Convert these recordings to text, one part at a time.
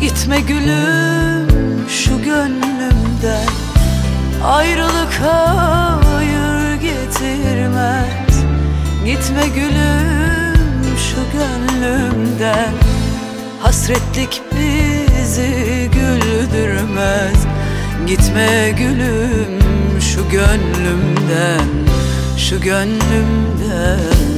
Gitme gülüm şu gönlümden. Ayrılık hayır getirmez. Gitme gülüm şu gönlümden. Hasretlik bizi güldürmez. Gitme gülüm şu gönlümden Şu gönlümden.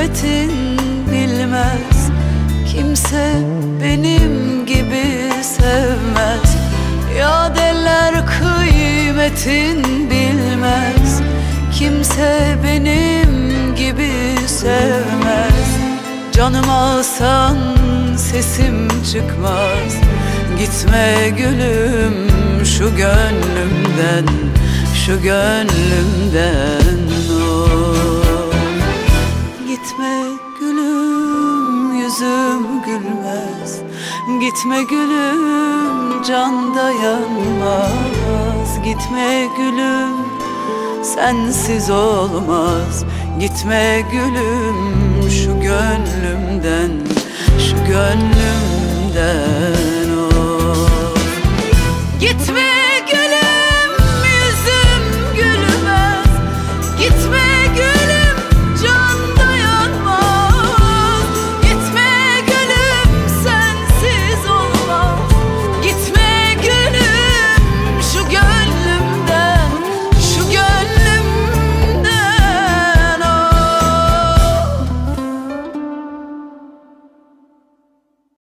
kıymetin bilmez. Kimse benim gibi sevmez. Yadeller kıymetin bilmez. Kimse benim gibi sevmez. Canım alsan sesim çıkmaz. Gitme gülüm şu gönlümden Şu gönlümden Gitme gülüm can dayanmaz Gitme gülüm sensiz olmaz. Gitme gülüm